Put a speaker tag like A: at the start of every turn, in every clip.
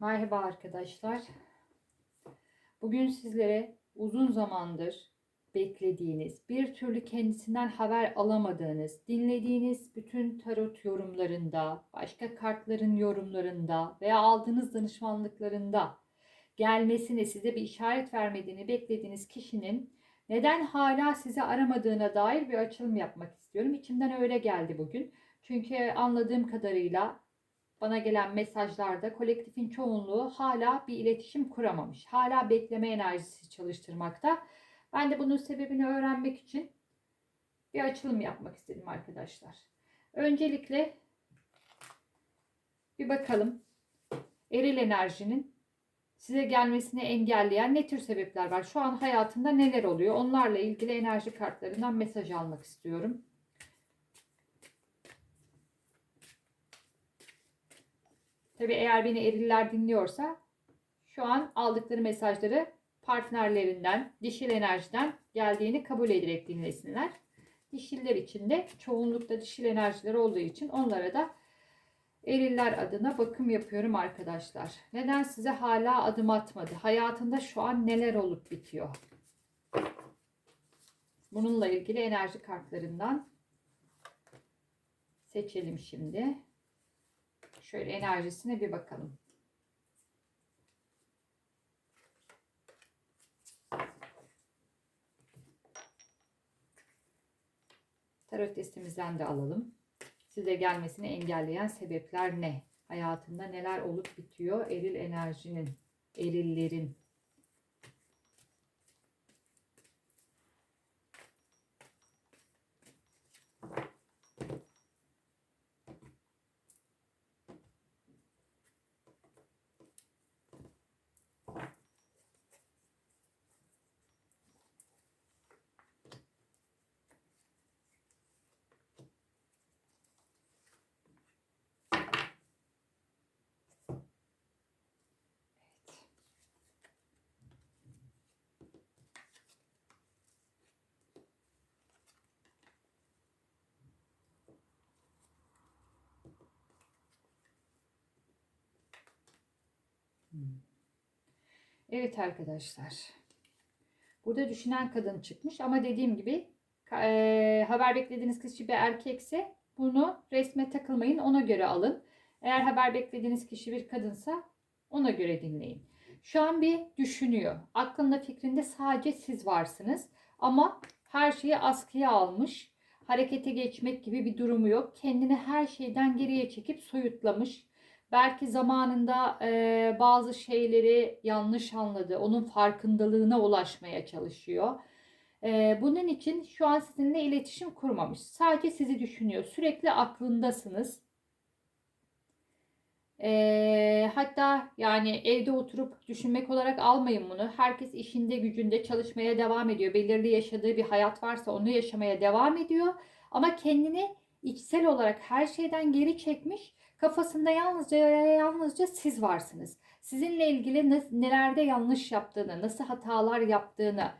A: Merhaba arkadaşlar. Bugün sizlere uzun zamandır beklediğiniz, bir türlü kendisinden haber alamadığınız, dinlediğiniz bütün tarot yorumlarında, başka kartların yorumlarında veya aldığınız danışmanlıklarında gelmesini, size bir işaret vermediğini beklediğiniz kişinin neden hala sizi aramadığına dair bir açılım yapmak istiyorum. İçimden öyle geldi bugün. Çünkü anladığım kadarıyla bana gelen mesajlarda kolektifin çoğunluğu hala bir iletişim kuramamış. Hala bekleme enerjisi çalıştırmakta. Ben de bunun sebebini öğrenmek için bir açılım yapmak istedim arkadaşlar. Öncelikle bir bakalım eril enerjinin size gelmesini engelleyen ne tür sebepler var? Şu an hayatında neler oluyor? Onlarla ilgili enerji kartlarından mesaj almak istiyorum. Tabi eğer beni eriller dinliyorsa şu an aldıkları mesajları partnerlerinden, dişil enerjiden geldiğini kabul ederek dinlesinler. Dişiller için de çoğunlukta dişil enerjiler olduğu için onlara da eriller adına bakım yapıyorum arkadaşlar. Neden size hala adım atmadı? Hayatında şu an neler olup bitiyor? Bununla ilgili enerji kartlarından seçelim şimdi. Şöyle enerjisine bir bakalım. Tarot destemizden de alalım. Size gelmesini engelleyen sebepler ne? Hayatında neler olup bitiyor? Eril enerjinin, erillerin. Evet arkadaşlar. Burada düşünen kadın çıkmış ama dediğim gibi e, haber beklediğiniz kişi bir erkekse bunu resme takılmayın ona göre alın. Eğer haber beklediğiniz kişi bir kadınsa ona göre dinleyin. Şu an bir düşünüyor. Aklında fikrinde sadece siz varsınız. Ama her şeyi askıya almış. Harekete geçmek gibi bir durumu yok. Kendini her şeyden geriye çekip soyutlamış. Belki zamanında e, bazı şeyleri yanlış anladı. Onun farkındalığına ulaşmaya çalışıyor. E, bunun için şu an sizinle iletişim kurmamış. Sadece sizi düşünüyor. Sürekli aklındasınız. E, hatta yani evde oturup düşünmek olarak almayın bunu. Herkes işinde gücünde çalışmaya devam ediyor. Belirli yaşadığı bir hayat varsa onu yaşamaya devam ediyor. Ama kendini içsel olarak her şeyden geri çekmiş Kafasında yalnızca yalnızca siz varsınız. Sizinle ilgili nelerde yanlış yaptığını, nasıl hatalar yaptığını,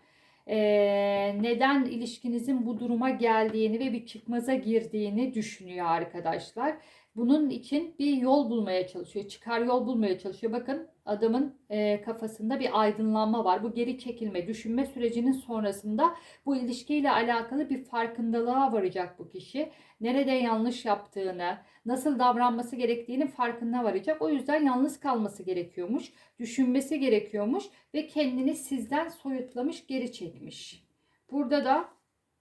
A: neden ilişkinizin bu duruma geldiğini ve bir çıkmaza girdiğini düşünüyor arkadaşlar. Bunun için bir yol bulmaya çalışıyor. Çıkar yol bulmaya çalışıyor. Bakın adamın e, kafasında bir aydınlanma var. Bu geri çekilme, düşünme sürecinin sonrasında bu ilişkiyle alakalı bir farkındalığa varacak bu kişi. Nerede yanlış yaptığını, nasıl davranması gerektiğinin farkına varacak. O yüzden yalnız kalması gerekiyormuş, düşünmesi gerekiyormuş ve kendini sizden soyutlamış, geri çekmiş. Burada da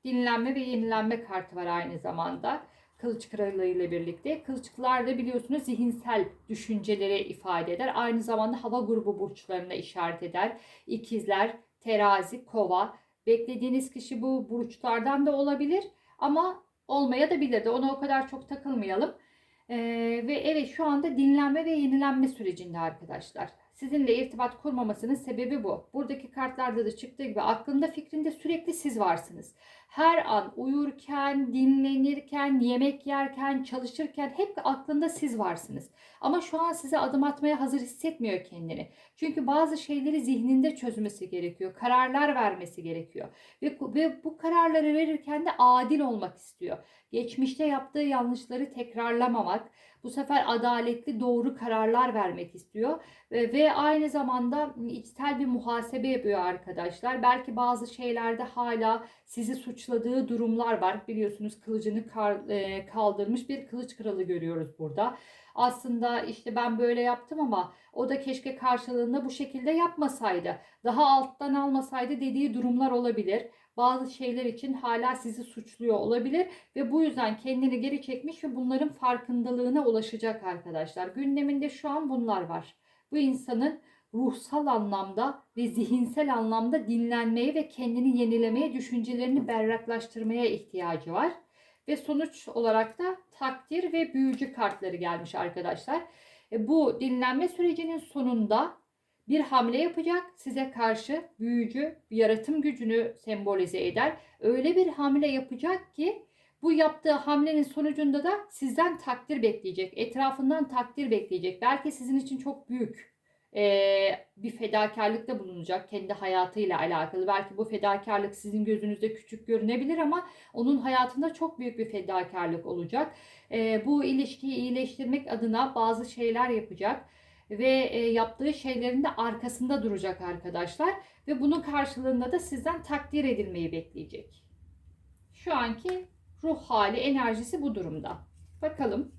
A: dinlenme ve yenilenme kartı var aynı zamanda. Kılıç Kralı ile birlikte. Kılıçlar da biliyorsunuz zihinsel düşüncelere ifade eder. Aynı zamanda hava grubu burçlarına işaret eder. İkizler, terazi, kova. Beklediğiniz kişi bu burçlardan da olabilir ama olmaya da bilir de ona o kadar çok takılmayalım. Ee, ve evet şu anda dinlenme ve yenilenme sürecinde arkadaşlar. Sizinle irtibat kurmamasının sebebi bu. Buradaki kartlarda da çıktığı gibi aklında fikrinde sürekli siz varsınız her an uyurken, dinlenirken, yemek yerken, çalışırken hep aklında siz varsınız. Ama şu an size adım atmaya hazır hissetmiyor kendini. Çünkü bazı şeyleri zihninde çözmesi gerekiyor. Kararlar vermesi gerekiyor. Ve, ve bu kararları verirken de adil olmak istiyor. Geçmişte yaptığı yanlışları tekrarlamamak, bu sefer adaletli doğru kararlar vermek istiyor ve, ve aynı zamanda içsel bir muhasebe yapıyor arkadaşlar. Belki bazı şeylerde hala sizi suçladığı durumlar var. Biliyorsunuz kılıcını kaldırmış bir kılıç kralı görüyoruz burada. Aslında işte ben böyle yaptım ama o da keşke karşılığında bu şekilde yapmasaydı. Daha alttan almasaydı dediği durumlar olabilir bazı şeyler için hala sizi suçluyor olabilir ve bu yüzden kendini geri çekmiş ve bunların farkındalığına ulaşacak arkadaşlar. Gündeminde şu an bunlar var. Bu insanın ruhsal anlamda ve zihinsel anlamda dinlenmeye ve kendini yenilemeye, düşüncelerini berraklaştırmaya ihtiyacı var. Ve sonuç olarak da takdir ve büyücü kartları gelmiş arkadaşlar. E, bu dinlenme sürecinin sonunda bir hamle yapacak size karşı büyücü yaratım gücünü sembolize eder. Öyle bir hamle yapacak ki bu yaptığı hamlenin sonucunda da sizden takdir bekleyecek. Etrafından takdir bekleyecek. Belki sizin için çok büyük bir fedakarlıkta bulunacak kendi hayatıyla alakalı. Belki bu fedakarlık sizin gözünüzde küçük görünebilir ama onun hayatında çok büyük bir fedakarlık olacak. Bu ilişkiyi iyileştirmek adına bazı şeyler yapacak ve e, yaptığı şeylerin de arkasında duracak arkadaşlar ve bunun karşılığında da sizden takdir edilmeyi bekleyecek. Şu anki ruh hali, enerjisi bu durumda. Bakalım.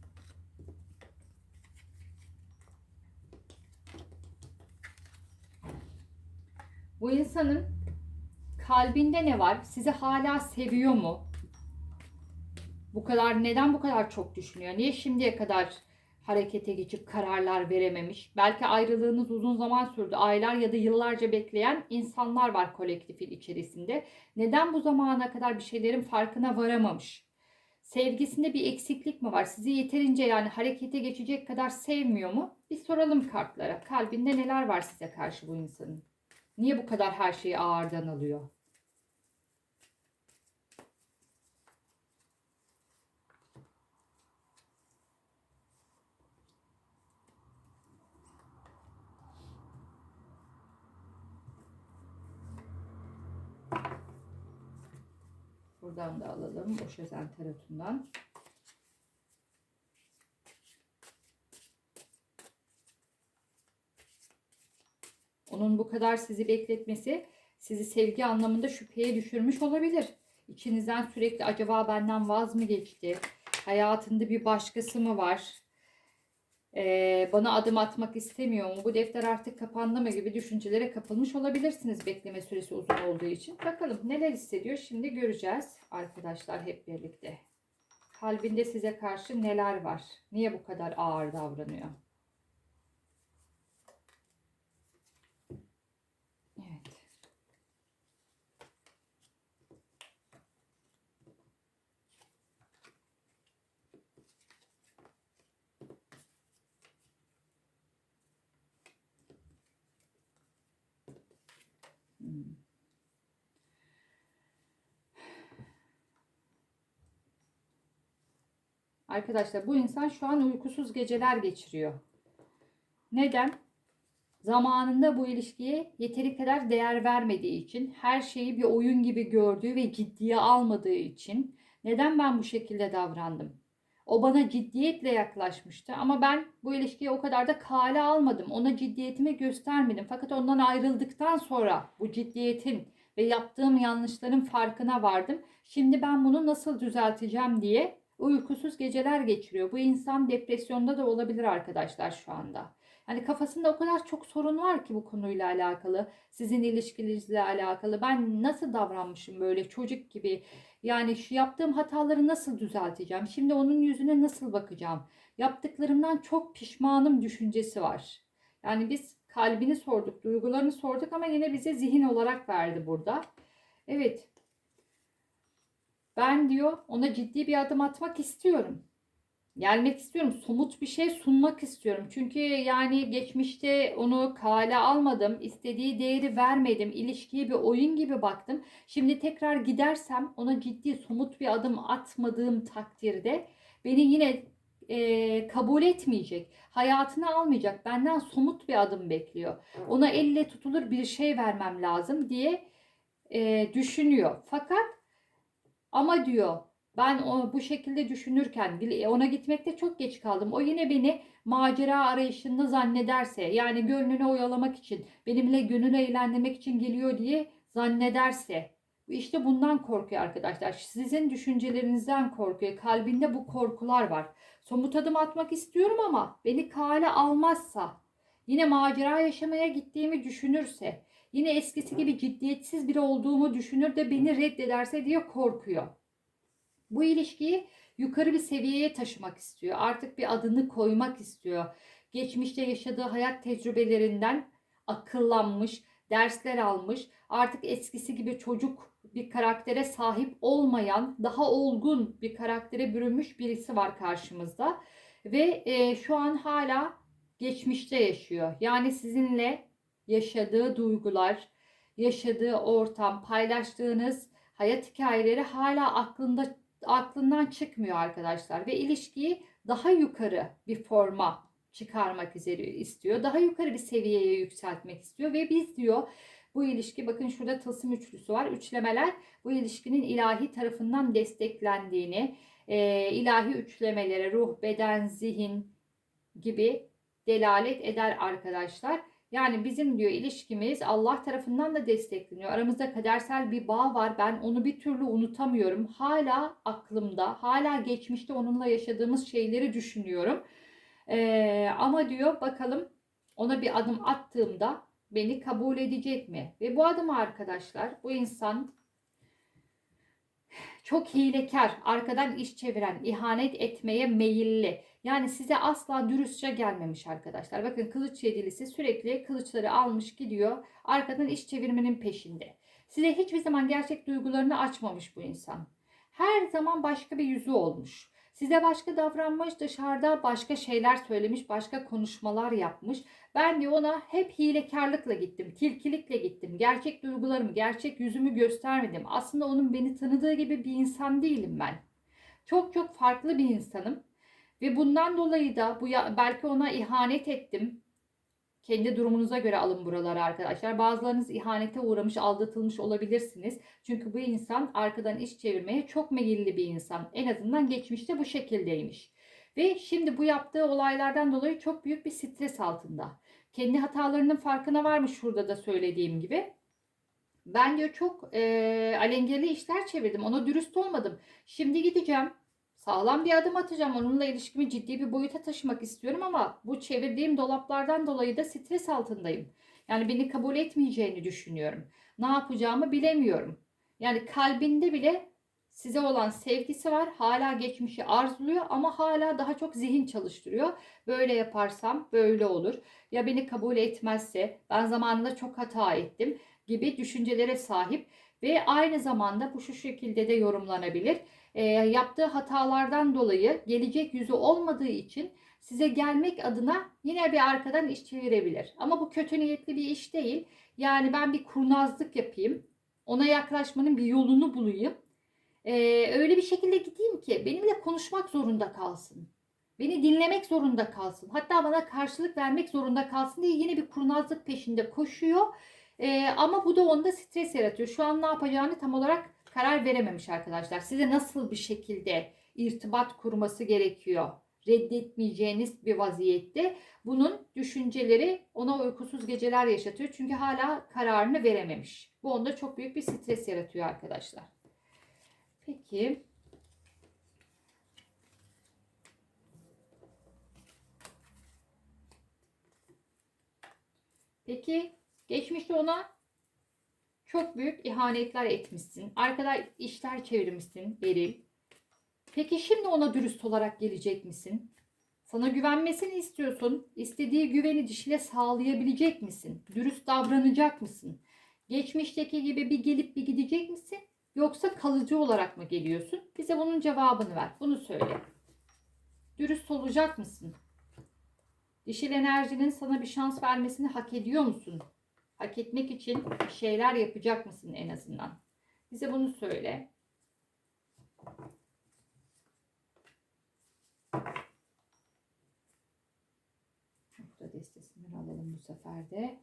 A: Bu insanın kalbinde ne var? Sizi hala seviyor mu? Bu kadar neden bu kadar çok düşünüyor? Niye şimdiye kadar harekete geçip kararlar verememiş. Belki ayrılığınız uzun zaman sürdü. Aylar ya da yıllarca bekleyen insanlar var kolektifin içerisinde. Neden bu zamana kadar bir şeylerin farkına varamamış? Sevgisinde bir eksiklik mi var? Sizi yeterince yani harekete geçecek kadar sevmiyor mu? Bir soralım kartlara. Kalbinde neler var size karşı bu insanın? Niye bu kadar her şeyi ağırdan alıyor? Buradan da alalım. O şözen tarotundan. Onun bu kadar sizi bekletmesi sizi sevgi anlamında şüpheye düşürmüş olabilir. İçinizden sürekli acaba benden vaz mı geçti? Hayatında bir başkası mı var? Ee, bana adım atmak istemiyor mu? Bu defter artık kapandı mı gibi düşüncelere kapılmış olabilirsiniz bekleme süresi uzun olduğu için. Bakalım neler hissediyor şimdi göreceğiz arkadaşlar hep birlikte. Kalbinde size karşı neler var? Niye bu kadar ağır davranıyor? Arkadaşlar bu insan şu an uykusuz geceler geçiriyor. Neden? Zamanında bu ilişkiye yeteri kadar değer vermediği için, her şeyi bir oyun gibi gördüğü ve ciddiye almadığı için neden ben bu şekilde davrandım? O bana ciddiyetle yaklaşmıştı ama ben bu ilişkiyi o kadar da kale almadım. Ona ciddiyetimi göstermedim. Fakat ondan ayrıldıktan sonra bu ciddiyetin ve yaptığım yanlışların farkına vardım. Şimdi ben bunu nasıl düzelteceğim diye uykusuz geceler geçiriyor. Bu insan depresyonda da olabilir arkadaşlar şu anda. Hani kafasında o kadar çok sorun var ki bu konuyla alakalı. Sizin ilişkinizle alakalı. Ben nasıl davranmışım böyle çocuk gibi. Yani şu yaptığım hataları nasıl düzelteceğim? Şimdi onun yüzüne nasıl bakacağım? Yaptıklarımdan çok pişmanım düşüncesi var. Yani biz kalbini sorduk, duygularını sorduk ama yine bize zihin olarak verdi burada. Evet, ben diyor ona ciddi bir adım atmak istiyorum. Gelmek istiyorum. Somut bir şey sunmak istiyorum. Çünkü yani geçmişte onu kale almadım. istediği değeri vermedim. İlişkiye bir oyun gibi baktım. Şimdi tekrar gidersem ona ciddi somut bir adım atmadığım takdirde beni yine e, kabul etmeyecek. Hayatını almayacak. Benden somut bir adım bekliyor. Ona elle tutulur bir şey vermem lazım diye e, düşünüyor. Fakat ama diyor Ben o, bu şekilde düşünürken dil- ona gitmekte çok geç kaldım. O yine beni macera arayışında zannederse yani gönlünü oyalamak için benimle gönül eğlendirmek için geliyor diye zannederse işte bundan korkuyor arkadaşlar. Sizin düşüncelerinizden korkuyor. Kalbinde bu korkular var. Somut adım atmak istiyorum ama beni kale almazsa, yine macera yaşamaya gittiğimi düşünürse, yine eskisi gibi ciddiyetsiz biri olduğumu düşünür de beni reddederse diye korkuyor. Bu ilişkiyi yukarı bir seviyeye taşımak istiyor. Artık bir adını koymak istiyor. Geçmişte yaşadığı hayat tecrübelerinden akıllanmış, dersler almış. Artık eskisi gibi çocuk bir karaktere sahip olmayan, daha olgun bir karaktere bürünmüş birisi var karşımızda. Ve e, şu an hala geçmişte yaşıyor. Yani sizinle yaşadığı duygular, yaşadığı ortam, paylaştığınız hayat hikayeleri hala aklında aklından çıkmıyor arkadaşlar ve ilişkiyi daha yukarı bir forma çıkarmak üzere istiyor. Daha yukarı bir seviyeye yükseltmek istiyor ve biz diyor bu ilişki bakın şurada tılsım üçlüsü var. Üçlemeler bu ilişkinin ilahi tarafından desteklendiğini, e, ilahi üçlemelere ruh, beden, zihin gibi delalet eder arkadaşlar. Yani bizim diyor ilişkimiz Allah tarafından da destekleniyor. Aramızda kadersel bir bağ var. Ben onu bir türlü unutamıyorum. Hala aklımda, hala geçmişte onunla yaşadığımız şeyleri düşünüyorum. Ee, ama diyor bakalım ona bir adım attığımda beni kabul edecek mi? Ve bu adımı arkadaşlar bu insan çok hilekar, arkadan iş çeviren, ihanet etmeye meyilli. Yani size asla dürüstçe gelmemiş arkadaşlar. Bakın kılıç yedilisi sürekli kılıçları almış gidiyor. Arkadan iş çevirmenin peşinde. Size hiçbir zaman gerçek duygularını açmamış bu insan. Her zaman başka bir yüzü olmuş. Size başka davranmış, dışarıda başka şeyler söylemiş, başka konuşmalar yapmış. Ben diyor ona hep hilekarlıkla gittim, tilkilikle gittim. Gerçek duygularımı, gerçek yüzümü göstermedim. Aslında onun beni tanıdığı gibi bir insan değilim ben. Çok çok farklı bir insanım. Ve bundan dolayı da bu ya, belki ona ihanet ettim. Kendi durumunuza göre alın buraları arkadaşlar. Bazılarınız ihanete uğramış, aldatılmış olabilirsiniz. Çünkü bu insan arkadan iş çevirmeye çok meyilli bir insan. En azından geçmişte bu şekildeymiş. Ve şimdi bu yaptığı olaylardan dolayı çok büyük bir stres altında. Kendi hatalarının farkına varmış şurada da söylediğim gibi. Ben diyor çok e, alengirli işler çevirdim. Ona dürüst olmadım. Şimdi gideceğim sağlam bir adım atacağım. Onunla ilişkimi ciddi bir boyuta taşımak istiyorum ama bu çevirdiğim dolaplardan dolayı da stres altındayım. Yani beni kabul etmeyeceğini düşünüyorum. Ne yapacağımı bilemiyorum. Yani kalbinde bile size olan sevgisi var. Hala geçmişi arzuluyor ama hala daha çok zihin çalıştırıyor. Böyle yaparsam böyle olur. Ya beni kabul etmezse ben zamanında çok hata ettim gibi düşüncelere sahip ve aynı zamanda bu şu şekilde de yorumlanabilir e, yaptığı hatalardan dolayı gelecek yüzü olmadığı için size gelmek adına yine bir arkadan iş çevirebilir. Ama bu kötü niyetli bir iş değil. Yani ben bir kurnazlık yapayım. Ona yaklaşmanın bir yolunu bulayım. Ee, öyle bir şekilde gideyim ki benimle konuşmak zorunda kalsın. Beni dinlemek zorunda kalsın. Hatta bana karşılık vermek zorunda kalsın diye yine bir kurnazlık peşinde koşuyor. Ee, ama bu da onda stres yaratıyor. Şu an ne yapacağını tam olarak karar verememiş arkadaşlar. Size nasıl bir şekilde irtibat kurması gerekiyor? Reddetmeyeceğiniz bir vaziyette. Bunun düşünceleri ona uykusuz geceler yaşatıyor. Çünkü hala kararını verememiş. Bu onda çok büyük bir stres yaratıyor arkadaşlar. Peki. Peki geçmişte ona çok büyük ihanetler etmişsin. Arkada işler çevirmişsin Beril. Peki şimdi ona dürüst olarak gelecek misin? Sana güvenmesini istiyorsun. İstediği güveni dişile sağlayabilecek misin? Dürüst davranacak mısın? Geçmişteki gibi bir gelip bir gidecek misin? Yoksa kalıcı olarak mı geliyorsun? Bize bunun cevabını ver. Bunu söyle. Dürüst olacak mısın? Dişil enerjinin sana bir şans vermesini hak ediyor musun? Hak etmek için şeyler yapacak mısın en azından? Bize bunu söyle. Nokta destesinden alalım bu sefer de.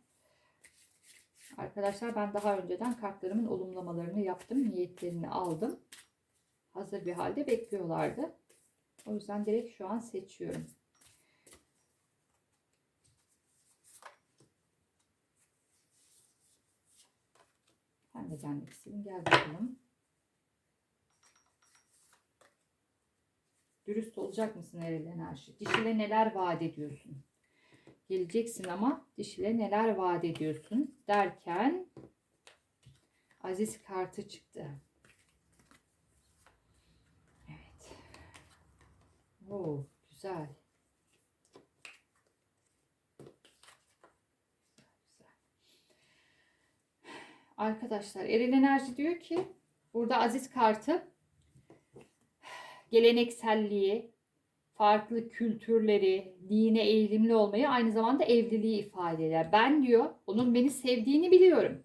A: Arkadaşlar ben daha önceden kartlarımın olumlamalarını yaptım. Niyetlerini aldım. hazır bir halde bekliyorlardı. O yüzden direkt şu an seçiyorum. Ben de gelmek istedim. Gel bakalım. Dürüst olacak mısın Eril Enerji? Dişile neler vaat ediyorsun? Geleceksin ama dişile neler vaat ediyorsun derken Aziz kartı çıktı. Evet. Oo. Güzel. Arkadaşlar Eril Enerji diyor ki burada Aziz kartı gelenekselliği, farklı kültürleri, dine eğilimli olmayı aynı zamanda evliliği ifade eder. Ben diyor onun beni sevdiğini biliyorum.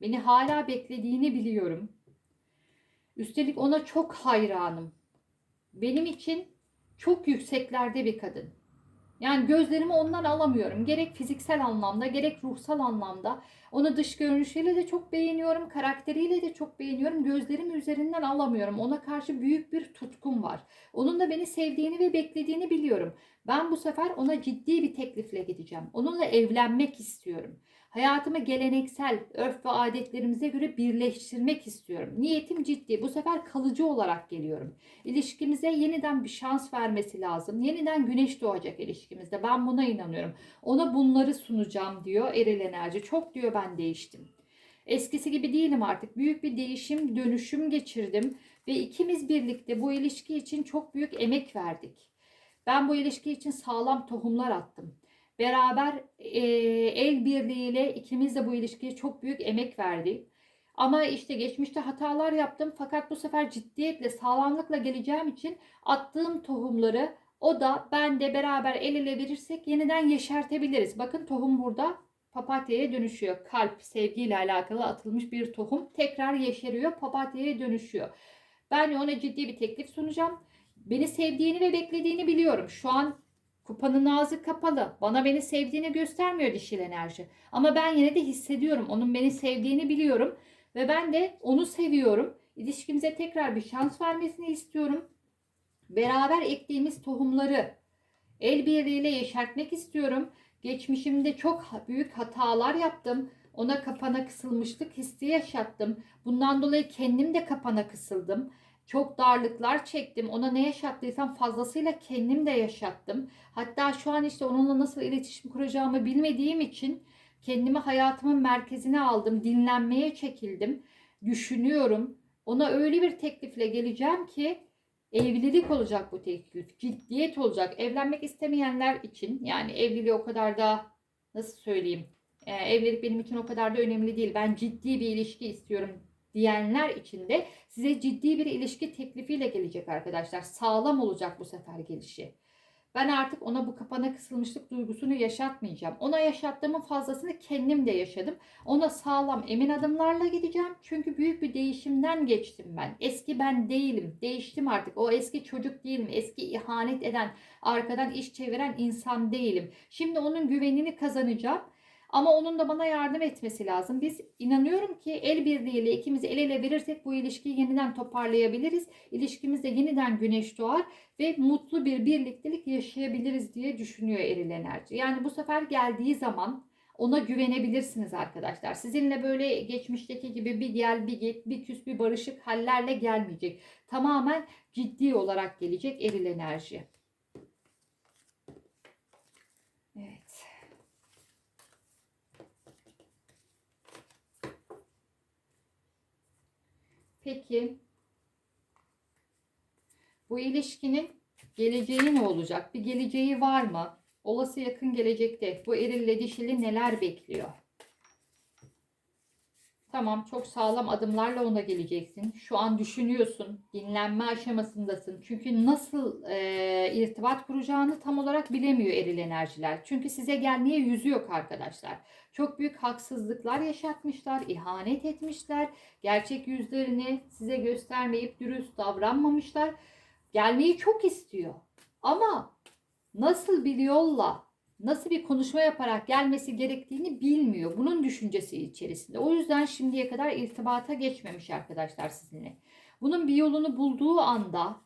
A: Beni hala beklediğini biliyorum. Üstelik ona çok hayranım. Benim için çok yükseklerde bir kadın. Yani gözlerimi ondan alamıyorum. Gerek fiziksel anlamda, gerek ruhsal anlamda. Onu dış görünüşüyle de çok beğeniyorum, karakteriyle de çok beğeniyorum. Gözlerim üzerinden alamıyorum. Ona karşı büyük bir tutkum var. Onun da beni sevdiğini ve beklediğini biliyorum. Ben bu sefer ona ciddi bir teklifle gideceğim. Onunla evlenmek istiyorum. Hayatımı geleneksel örf ve adetlerimize göre birleştirmek istiyorum. Niyetim ciddi. Bu sefer kalıcı olarak geliyorum. İlişkimize yeniden bir şans vermesi lazım. Yeniden güneş doğacak ilişkimizde. Ben buna inanıyorum. Ona bunları sunacağım diyor Eril Enerji. Çok diyor ben değiştim. Eskisi gibi değilim artık. Büyük bir değişim, dönüşüm geçirdim ve ikimiz birlikte bu ilişki için çok büyük emek verdik. Ben bu ilişki için sağlam tohumlar attım. Beraber e, el birliğiyle ikimiz de bu ilişkiye çok büyük emek verdik. Ama işte geçmişte hatalar yaptım fakat bu sefer ciddiyetle, sağlamlıkla geleceğim için attığım tohumları o da ben de beraber el ele verirsek yeniden yeşertebiliriz. Bakın tohum burada papatyaya dönüşüyor. Kalp, sevgiyle alakalı atılmış bir tohum tekrar yeşeriyor, papatyaya dönüşüyor. Ben ona ciddi bir teklif sunacağım. Beni sevdiğini ve beklediğini biliyorum. Şu an kupanın ağzı kapalı. Bana beni sevdiğini göstermiyor dişil enerji. Ama ben yine de hissediyorum. Onun beni sevdiğini biliyorum. Ve ben de onu seviyorum. İlişkimize tekrar bir şans vermesini istiyorum. Beraber ektiğimiz tohumları el birliğiyle yeşertmek istiyorum. Geçmişimde çok büyük hatalar yaptım. Ona kapana kısılmışlık hissi yaşattım. Bundan dolayı kendim de kapana kısıldım. Çok darlıklar çektim. Ona ne yaşattıysam fazlasıyla kendim de yaşattım. Hatta şu an işte onunla nasıl iletişim kuracağımı bilmediğim için kendimi hayatımın merkezine aldım. Dinlenmeye çekildim. Düşünüyorum. Ona öyle bir teklifle geleceğim ki evlilik olacak bu teklif. Ciddiyet olacak. Evlenmek istemeyenler için yani evliliği o kadar da nasıl söyleyeyim? Ee, evlilik benim için o kadar da önemli değil. Ben ciddi bir ilişki istiyorum diyenler için de size ciddi bir ilişki teklifiyle gelecek arkadaşlar. Sağlam olacak bu sefer gelişi. Ben artık ona bu kapana kısılmışlık duygusunu yaşatmayacağım. Ona yaşattığımın fazlasını kendim de yaşadım. Ona sağlam emin adımlarla gideceğim. Çünkü büyük bir değişimden geçtim ben. Eski ben değilim. Değiştim artık. O eski çocuk değilim. Eski ihanet eden, arkadan iş çeviren insan değilim. Şimdi onun güvenini kazanacağım. Ama onun da bana yardım etmesi lazım. Biz inanıyorum ki el birliğiyle ikimiz el ele verirsek bu ilişkiyi yeniden toparlayabiliriz. İlişkimizde yeniden güneş doğar ve mutlu bir birliktelik yaşayabiliriz diye düşünüyor eril enerji. Yani bu sefer geldiği zaman ona güvenebilirsiniz arkadaşlar. Sizinle böyle geçmişteki gibi bir gel bir git bir küs bir barışık hallerle gelmeyecek. Tamamen ciddi olarak gelecek eril enerji. Evet. Peki bu ilişkinin geleceği ne olacak? Bir geleceği var mı? Olası yakın gelecekte bu erille dişili neler bekliyor? Tamam çok sağlam adımlarla ona geleceksin. Şu an düşünüyorsun. Dinlenme aşamasındasın. Çünkü nasıl e, irtibat kuracağını tam olarak bilemiyor eril enerjiler. Çünkü size gelmeye yüzü yok arkadaşlar. Çok büyük haksızlıklar yaşatmışlar. ihanet etmişler. Gerçek yüzlerini size göstermeyip dürüst davranmamışlar. Gelmeyi çok istiyor. Ama nasıl bir yolla nasıl bir konuşma yaparak gelmesi gerektiğini bilmiyor. Bunun düşüncesi içerisinde. O yüzden şimdiye kadar irtibata geçmemiş arkadaşlar sizinle. Bunun bir yolunu bulduğu anda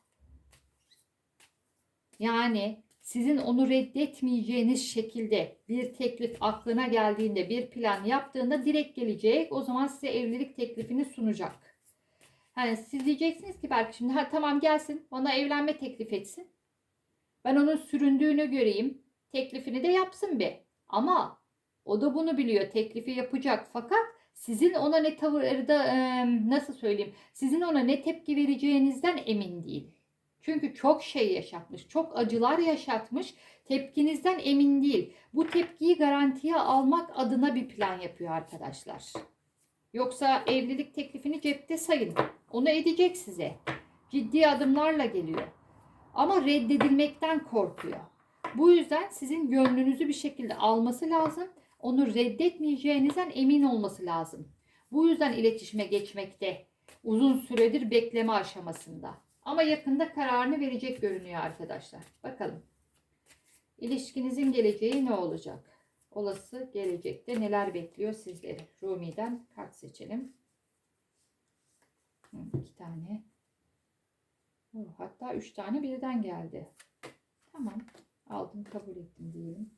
A: yani sizin onu reddetmeyeceğiniz şekilde bir teklif aklına geldiğinde bir plan yaptığında direkt gelecek. O zaman size evlilik teklifini sunacak. Yani siz diyeceksiniz ki belki şimdi ha, tamam gelsin bana evlenme teklif etsin. Ben onun süründüğünü göreyim. Teklifini de yapsın bir. Ama o da bunu biliyor. Teklifi yapacak. Fakat sizin ona ne tavırda e, nasıl söyleyeyim? Sizin ona ne tepki vereceğinizden emin değil. Çünkü çok şey yaşatmış, çok acılar yaşatmış. Tepkinizden emin değil. Bu tepkiyi garantiye almak adına bir plan yapıyor arkadaşlar. Yoksa evlilik teklifini cepte sayın. Onu edecek size. Ciddi adımlarla geliyor. Ama reddedilmekten korkuyor. Bu yüzden sizin gönlünüzü bir şekilde alması lazım. Onu reddetmeyeceğinizden emin olması lazım. Bu yüzden iletişime geçmekte uzun süredir bekleme aşamasında. Ama yakında kararını verecek görünüyor arkadaşlar. Bakalım. İlişkinizin geleceği ne olacak? Olası gelecekte neler bekliyor sizleri? Rumi'den kart seçelim. Hı, İki tane. Oh, Hatta üç tane birden geldi. Tamam. Aldım kabul ettim diyelim.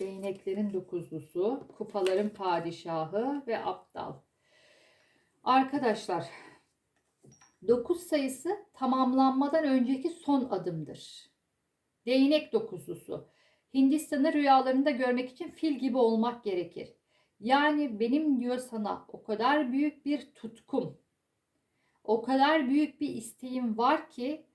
A: Değneklerin dokuzlusu, kupaların padişahı ve aptal. Arkadaşlar 9 sayısı tamamlanmadan önceki son adımdır. Değnek dokuzlusu. Hindistan'ı rüyalarında görmek için fil gibi olmak gerekir. Yani benim diyor sana o kadar büyük bir tutkum, o kadar büyük bir isteğim var ki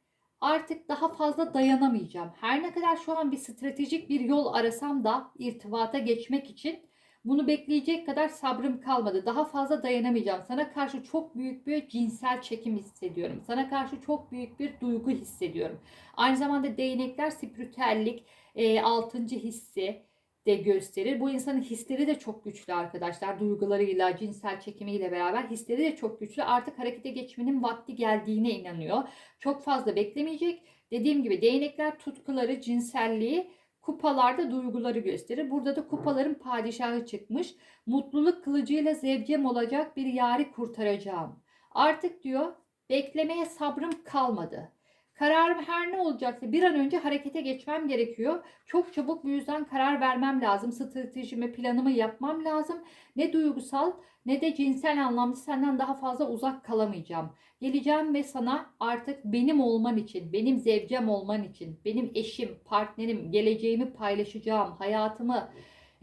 A: artık daha fazla dayanamayacağım. Her ne kadar şu an bir stratejik bir yol arasam da irtibata geçmek için bunu bekleyecek kadar sabrım kalmadı. Daha fazla dayanamayacağım. Sana karşı çok büyük bir cinsel çekim hissediyorum. Sana karşı çok büyük bir duygu hissediyorum. Aynı zamanda değnekler spiritüellik, e, altıncı hissi de gösterir. Bu insanın hisleri de çok güçlü arkadaşlar. Duygularıyla, cinsel çekimiyle beraber hisleri de çok güçlü. Artık harekete geçmenin vakti geldiğine inanıyor. Çok fazla beklemeyecek. Dediğim gibi değnekler tutkuları, cinselliği, kupalarda duyguları gösterir. Burada da kupaların padişahı çıkmış. Mutluluk kılıcıyla zevcem olacak bir yari kurtaracağım. Artık diyor beklemeye sabrım kalmadı. Kararım her ne olacaksa bir an önce harekete geçmem gerekiyor. Çok çabuk bu yüzden karar vermem lazım. Stratejimi, planımı yapmam lazım. Ne duygusal ne de cinsel anlamda senden daha fazla uzak kalamayacağım. Geleceğim ve sana artık benim olman için, benim zevcem olman için, benim eşim, partnerim, geleceğimi paylaşacağım, hayatımı,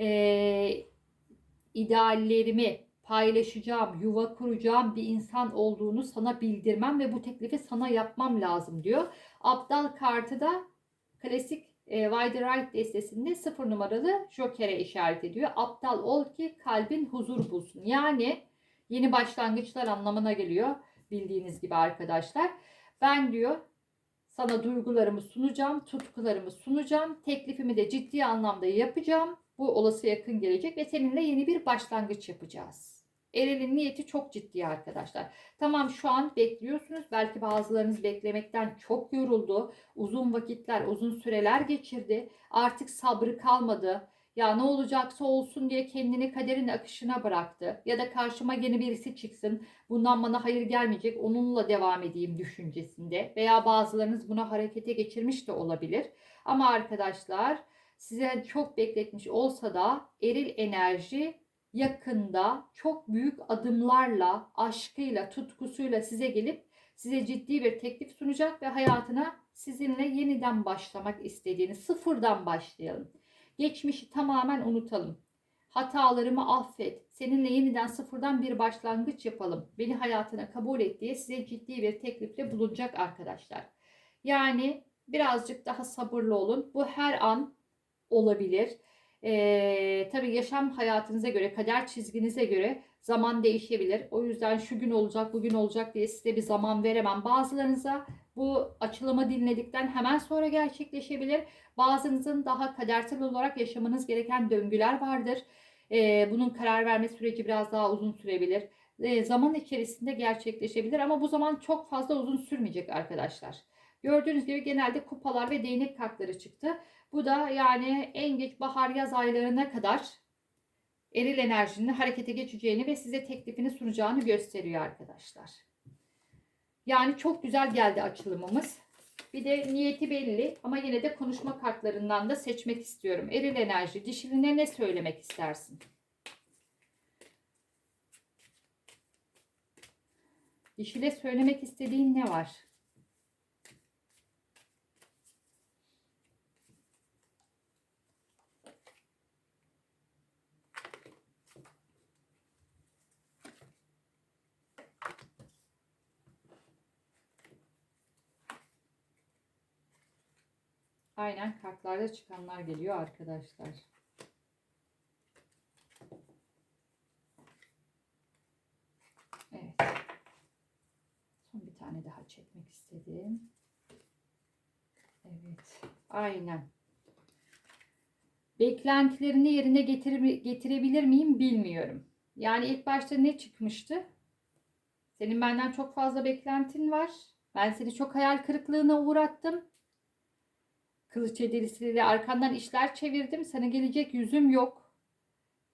A: ee, ideallerimi, paylaşacağım, yuva kuracağım bir insan olduğunu sana bildirmem ve bu teklifi sana yapmam lazım diyor. Abdal kartı da klasik e, Wide Right destesinde sıfır numaralı Joker'e işaret ediyor. Aptal ol ki kalbin huzur bulsun. Yani yeni başlangıçlar anlamına geliyor bildiğiniz gibi arkadaşlar. Ben diyor sana duygularımı sunacağım, tutkularımı sunacağım, teklifimi de ciddi anlamda yapacağım. Bu olası yakın gelecek ve seninle yeni bir başlangıç yapacağız. Eren'in niyeti çok ciddi arkadaşlar. Tamam şu an bekliyorsunuz. Belki bazılarınız beklemekten çok yoruldu. Uzun vakitler, uzun süreler geçirdi. Artık sabrı kalmadı. Ya ne olacaksa olsun diye kendini kaderin akışına bıraktı. Ya da karşıma yeni birisi çıksın. Bundan bana hayır gelmeyecek. Onunla devam edeyim düşüncesinde. Veya bazılarınız buna harekete geçirmiş de olabilir. Ama arkadaşlar size çok bekletmiş olsa da eril enerji yakında çok büyük adımlarla, aşkıyla, tutkusuyla size gelip size ciddi bir teklif sunacak ve hayatına sizinle yeniden başlamak istediğini, sıfırdan başlayalım. Geçmişi tamamen unutalım. Hatalarımı affet. Seninle yeniden sıfırdan bir başlangıç yapalım. Beni hayatına kabul et diye size ciddi bir teklifte bulunacak arkadaşlar. Yani birazcık daha sabırlı olun. Bu her an olabilir. Ee, tabii yaşam hayatınıza göre, kader çizginize göre zaman değişebilir. O yüzden şu gün olacak, bugün olacak diye size bir zaman veremem. Bazılarınıza bu açılımı dinledikten hemen sonra gerçekleşebilir. Bazınızın daha kadersel olarak yaşamanız gereken döngüler vardır. Ee, bunun karar verme süreci biraz daha uzun sürebilir. Ee, zaman içerisinde gerçekleşebilir ama bu zaman çok fazla uzun sürmeyecek arkadaşlar. Gördüğünüz gibi genelde kupalar ve değnek kartları çıktı. Bu da yani en geç bahar yaz aylarına kadar eril enerjinin harekete geçeceğini ve size teklifini sunacağını gösteriyor arkadaşlar. Yani çok güzel geldi açılımımız. Bir de niyeti belli ama yine de konuşma kartlarından da seçmek istiyorum. Eril enerji, dişiline ne söylemek istersin? Dişile söylemek istediğin ne var? Aynen kartlarda çıkanlar geliyor arkadaşlar. Evet. Son bir tane daha çekmek istedim. Evet. Aynen. Beklentilerini yerine getir getirebilir miyim bilmiyorum. Yani ilk başta ne çıkmıştı? Senin benden çok fazla beklentin var. Ben seni çok hayal kırıklığına uğrattım. Kılıç edirisiyle arkandan işler çevirdim. Sana gelecek yüzüm yok.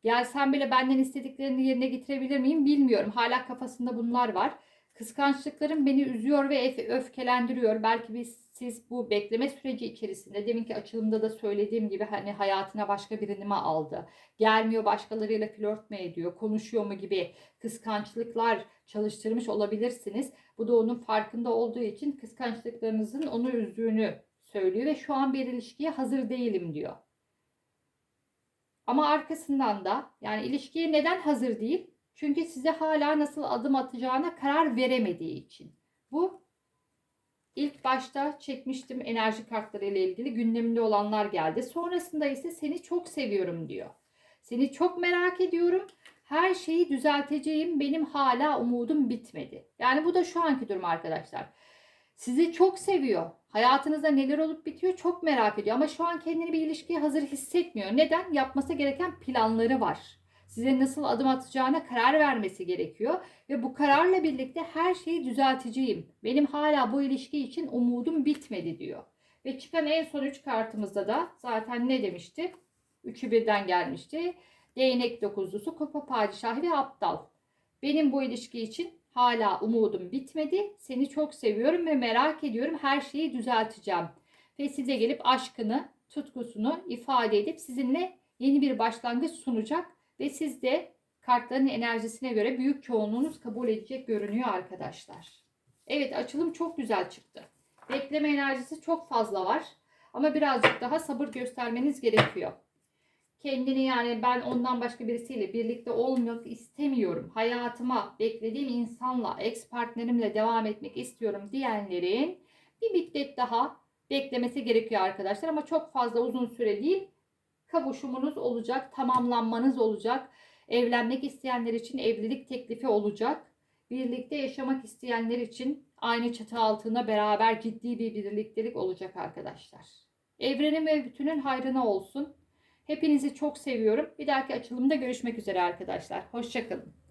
A: Gelsem bile benden istediklerini yerine getirebilir miyim bilmiyorum. Hala kafasında bunlar var. Kıskançlıklarım beni üzüyor ve öfkelendiriyor. Belki biz siz bu bekleme süreci içerisinde deminki açılımda da söylediğim gibi hani hayatına başka birini mi aldı? Gelmiyor başkalarıyla flört mü ediyor? Konuşuyor mu gibi kıskançlıklar çalıştırmış olabilirsiniz. Bu da onun farkında olduğu için kıskançlıklarınızın onu üzdüğünü söylüyor ve şu an bir ilişkiye hazır değilim diyor. Ama arkasından da yani ilişkiye neden hazır değil? Çünkü size hala nasıl adım atacağına karar veremediği için. Bu ilk başta çekmiştim enerji kartları ile ilgili gündeminde olanlar geldi. Sonrasında ise seni çok seviyorum diyor. Seni çok merak ediyorum. Her şeyi düzelteceğim. Benim hala umudum bitmedi. Yani bu da şu anki durum arkadaşlar. Sizi çok seviyor. Hayatınızda neler olup bitiyor çok merak ediyor. Ama şu an kendini bir ilişkiye hazır hissetmiyor. Neden? Yapması gereken planları var. Size nasıl adım atacağına karar vermesi gerekiyor. Ve bu kararla birlikte her şeyi düzelteceğim. Benim hala bu ilişki için umudum bitmedi diyor. Ve çıkan en son 3 kartımızda da zaten ne demişti? Üçü birden gelmişti. Değnek dokuzlusu, kupa padişahı ve aptal. Benim bu ilişki için Hala umudum bitmedi. Seni çok seviyorum ve merak ediyorum. Her şeyi düzelteceğim. Ve size gelip aşkını, tutkusunu ifade edip sizinle yeni bir başlangıç sunacak. Ve siz de kartların enerjisine göre büyük çoğunluğunuz kabul edecek görünüyor arkadaşlar. Evet açılım çok güzel çıktı. Bekleme enerjisi çok fazla var. Ama birazcık daha sabır göstermeniz gerekiyor kendini yani ben ondan başka birisiyle birlikte olmak istemiyorum. Hayatıma beklediğim insanla, ex partnerimle devam etmek istiyorum diyenlerin bir müddet daha beklemesi gerekiyor arkadaşlar. Ama çok fazla uzun süre değil. Kavuşumunuz olacak, tamamlanmanız olacak. Evlenmek isteyenler için evlilik teklifi olacak. Birlikte yaşamak isteyenler için aynı çatı altında beraber ciddi bir birliktelik olacak arkadaşlar. Evrenin ve bütünün hayrına olsun. Hepinizi çok seviyorum. Bir dahaki açılımda görüşmek üzere arkadaşlar. Hoşçakalın.